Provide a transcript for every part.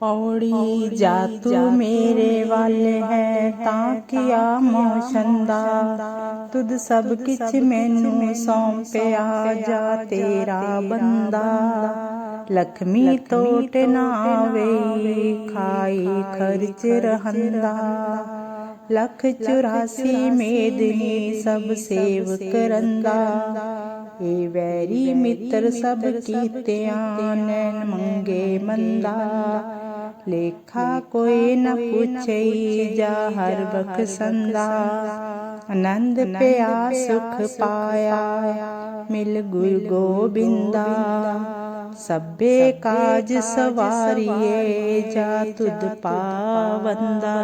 ਪੌੜੀ ਜਾ ਤੂੰ ਮੇਰੇ ਵਾਲੇ ਹੈ ਤਾਂ ਕੀਆ ਮੋਸ਼ੰਦਾ ਤੁਧ ਸਭ ਕਿਛ ਮੈਨੂੰ ਸੌਂਪਿਆ ਜਾ ਤੇਰਾ ਬੰਦਾ। ਲਖਮੀ ਟੋਟ ਨਾ ਆਵੇ ਖਾਈ ਖਰਚ ਰਹੰਦਾ। ਲਖ 84 ਮੇਦਨੀ ਸਭ ਸੇਵ ਕਰੰਦਾ। ਏ ਵੈਰੀ ਮਿੱਤਰ ਸਭ ਕੀਤਿਆਂ ਨੈਣ ਮੰਗੇ ਮੰਦਾ। ਲੇਖਾ ਕੋਈ ਨ ਪੁੱਛਈ ਜਾ ਹਰ ਬਖਸੰਦਾ ਆਨੰਦ ਪਿਆ, ਸੁਖ ਪਾਇਆ, ਮਿਲ ਗੁਰ ਗੋਬਿੰਦਾ। ਸਭੇ ਕਾਜ ਸਵਾਰੀਏ, ਜਾ ਤੁਧ ਪਾਵੰਦਾ।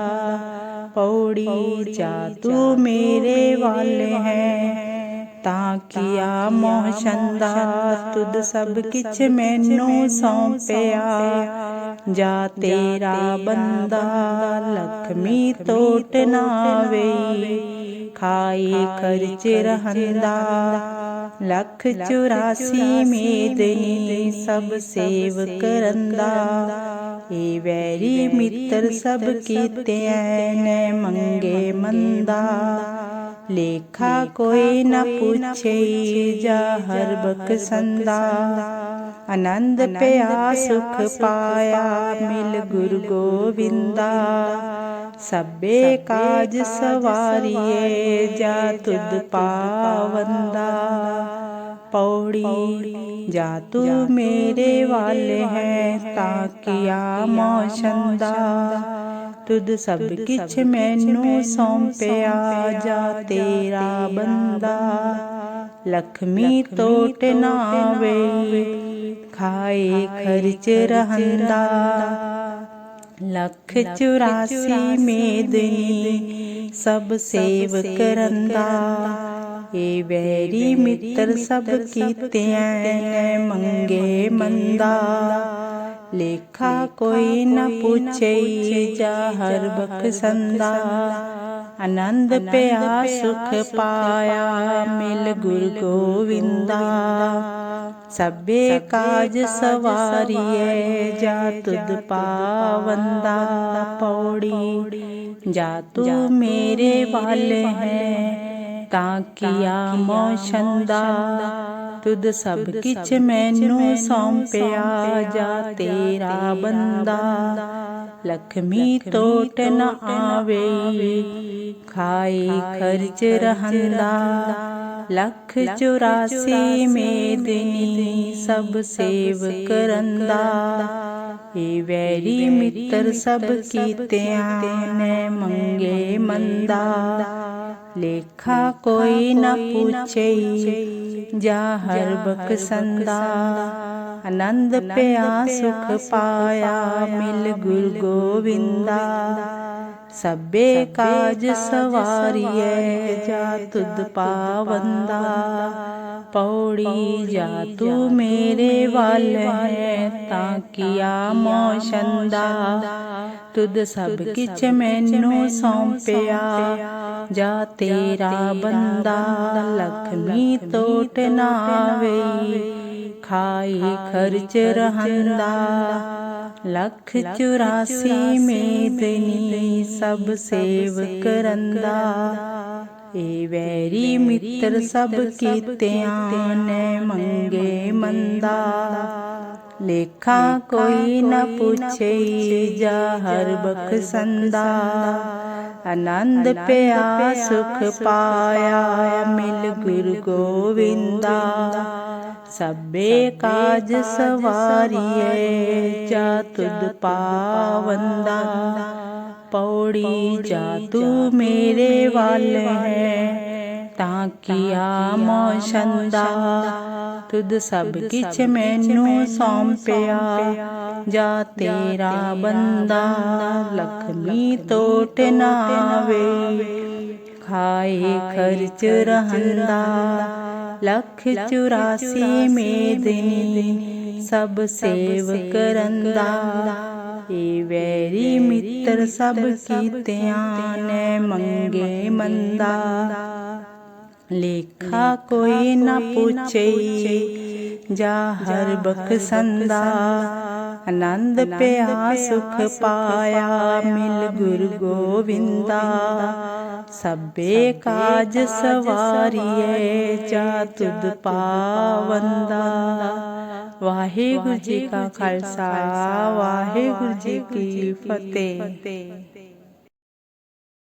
ਪੌੜੀ ਜਾ ਤੂੰ ਮੇਰੇ ਵਾਲੇ ਹੈ, ਤਾਂ ਕੀਆ ਮੋਹਸ਼ੰਦਾ ਤੁਧ ਸਭ ਕਿਛ ਮੈਨੂੰ ਸੌਂਪਿਆ। ਜਾ ਤੇਰਾ ਬੰਦਾ ਲਖਮੀ ਟੋਟ ਨਾ ਵੇਈ। ਖਾਈ ਖਰਚ ਰਹੰਦਾ, ਲੱਖ 84 ਮੇਦਨੀ ਸਭ ਸੇਵ ਕਰੰਦਾ। ਏ ਵੈਰੀ ਮਿੱਤਰ ਸਭ ਕੀਤਿਐ ਨੇ ਮੰਗੇ ਮੰਦਾ। ਲੇਖਾ ਕੋਈ ਨਾ ਪੁੱਛੇ ਜਾ ਹਰ ਬਖਸੰਦਾ। ਆਨੰਦ ਪਿਆ ਸੁਖ ਪਾਇਆ ਮਿਲ ਗੁਰ ਗੋਬਿੰਦਾ ਸਭੇ ਕਾਜ ਸਵਾਰੀਏ ਜਾ ਤੁਧ ਪਾਵੰਦਾ। ਪੌੜੀ ਜਾ ਤੂੰ ਮੇਰੇ ਵਾਲੇ ਹੈ ਤਾਂ ਕੀਆ ਮੋਸ਼ੰਦਾ। ਤੁਧ ਸਭ ਕਿਛ ਮੈਨੂੰ ਸੌਂਪਿਆ ਜਾ ਤੇਰਾ ਬੰਦਾ। ਲਖਮੀ ਟੋਟ ਨਾ ਵੇ ਖਾਏ ਖਰਚ ਰਹੰਦਾ। ਲਖ 84 ਮੇਦਨੀ ਸਭ ਸੇਵ ਕਰੰਦਾ। ਏ ਵੈਰੀ ਮਿੱਤਰ ਸਭ ਕੀਤਿਐ ਮੰਗੇ ਮੰਦਾ। ਲੇਖਾ ਕੋਈ ਨ ਪੁੱਛਈ ਜਾ ਹਰ ਬਖਸੰਦਾ। ਆਨੰਦ ਪਿਆ ਸੁਖ ਪਾਇਆ ਮਿਲ ਗੁਰ ਗੋਵਿੰਦਾ। ਸਭੇ ਕਾਜ ਸਵਾਰੀਏ ਜਾ ਤੁਧ ਪਾਵੰਦਾ ਪੌੜੀ। ਜਾ ਤੂੰ ਮੇਰੇ ਵਾਲੇ ਹੈ ਤਾਂ ਕੀਆ ਮੋਸ਼ੰਦਾ। ਤੁਧ ਸਭ ਕਿਛ ਮੈਨੂੰ ਸੌਂਪਿਆ ਜਾ ਤੇਰਾ ਬੰਦਾ। ਲਖਮੀ ਟੋਟ ਨ ਆਵੇ ਖਾਈ ਖਰਚ ਰਹੰਦਾ। ਲਖ 84 ਮੇਦਨੀ ਸਭ ਸੇਵ ਕਰੰਦਾ। ਏ ਵੈਰੀ ਮਿੱਤਰ ਸਭ ਕੀਤਿਆਂ ਨੇ ਮੰਗੇ ਮੰਦਾ। ਲੇਖਾ ਕੋਈ ਨ ਪੁੱਛੇ ਜਾ ਹਰ ਬਖਸੰਦਾ ਆਨੰਦ ਪਿਆ ਸੁਖ ਪਾਇਆ ਮਿਲ ਗੁਰ ਗੋਵਿੰਦਾ। ਸਭੇ ਕਾਜ ਸਵਾਰੀਏ ਜਾ ਤੁਧ ਪਾਵੰਦਾ। ਪੌੜੀ ਜਾ ਤੂੰ ਮੇਰੇ ਵੱਲ ਹੈ ਤਾਂ ਕੀਆ ਮੋਸ਼ੰਦਾ। ਤੁਧ ਸਭ ਕਿਛ ਮੈਨੂੰ ਸੌਂਪਿਆ। ਜਾ ਤੇਰਾ ਬੰਦਾ ਲਖਮੀ ਟੋਟ ਨਾ ਵੇ ਖਾਈ ਖਰਚ ਰਹੰਦਾ। ਲੱਖ 84 ਮੇਦਨੀ ਸਭ ਸੇਵ ਕਰੰਦਾ ਏ ਵੈਰੀ ਮਿੱਤਰ ਸਭ ਕੀਤਿਆਂ ਨੇ ਮੰਗੇ ਮੰਦਾ। ਲੇਖਾ ਕੋਈ ਨ ਪੁੱਛੇ ਜਾ ਹਰ ਬਖਸੰਦਾ। ਆਨੰਦ ਪਿਆ, ਸੁਖ ਪਾਇਆ, ਮਿਲ ਗੁਰ ਗੋਵਿੰਦਾ। ਸਭੇ ਕਾਜ ਸਵਾਰੀਏ ਜਾ ਤੁਧ ਪਾਵੰਦਾ। ਪੌੜੀ ਜਾ ਤੂੰ ਮੇਰੇ ਵੱਲ ਹੈ ਤਾਂ ਕੀਆ ਮੋਸ਼ੰਦਾ? ਤੁਧ ਸਭ ਕਿਛ ਮੈਨੂੰ ਸੌਂਪਿਆ। ਜਾ ਤੇਰਾ ਬੰਦਾ ਲਖਮੀ ਟੋਟ ਨਾ ਵੇ। ਖਾਏ ਖਰਚ ਰਹੰਦਾ। ਲਖ 84 ਮੇਦਨੀ ਸਭ ਸੇਵ ਕਰੰਦਾ। ਏ ਵੈਰੀ ਮਿੱਤਰ ਸਭ ਕੀਤਿਆਂ ਨੇ ਮੰਗੇ ਮੰਦਾ। ਲੇਖਾ ਕੋਈ ਨ ਪੁੱਛਈ ਜਾ ਹਰ ਬਖਸੰਦਾ ਆਨੰਦ ਪਿਆ ਸੁਖ ਪਾਇਆ ਮਿਲ ਗੁਰ ਗੋਵਿੰਦਾ। ਸਭੇ ਕਾਜ ਸਵਾਰੀਏ ਜਾ ਤੁਧ ਪਾਵੰਦਾ। ਵਾਹਿਗੁਰੂ ਜੀ ਕਾ ਖਾਲਸਾ ਵਾਹਿਗੁਰੂ ਜੀ ਕੀ ਫਤਿਹ।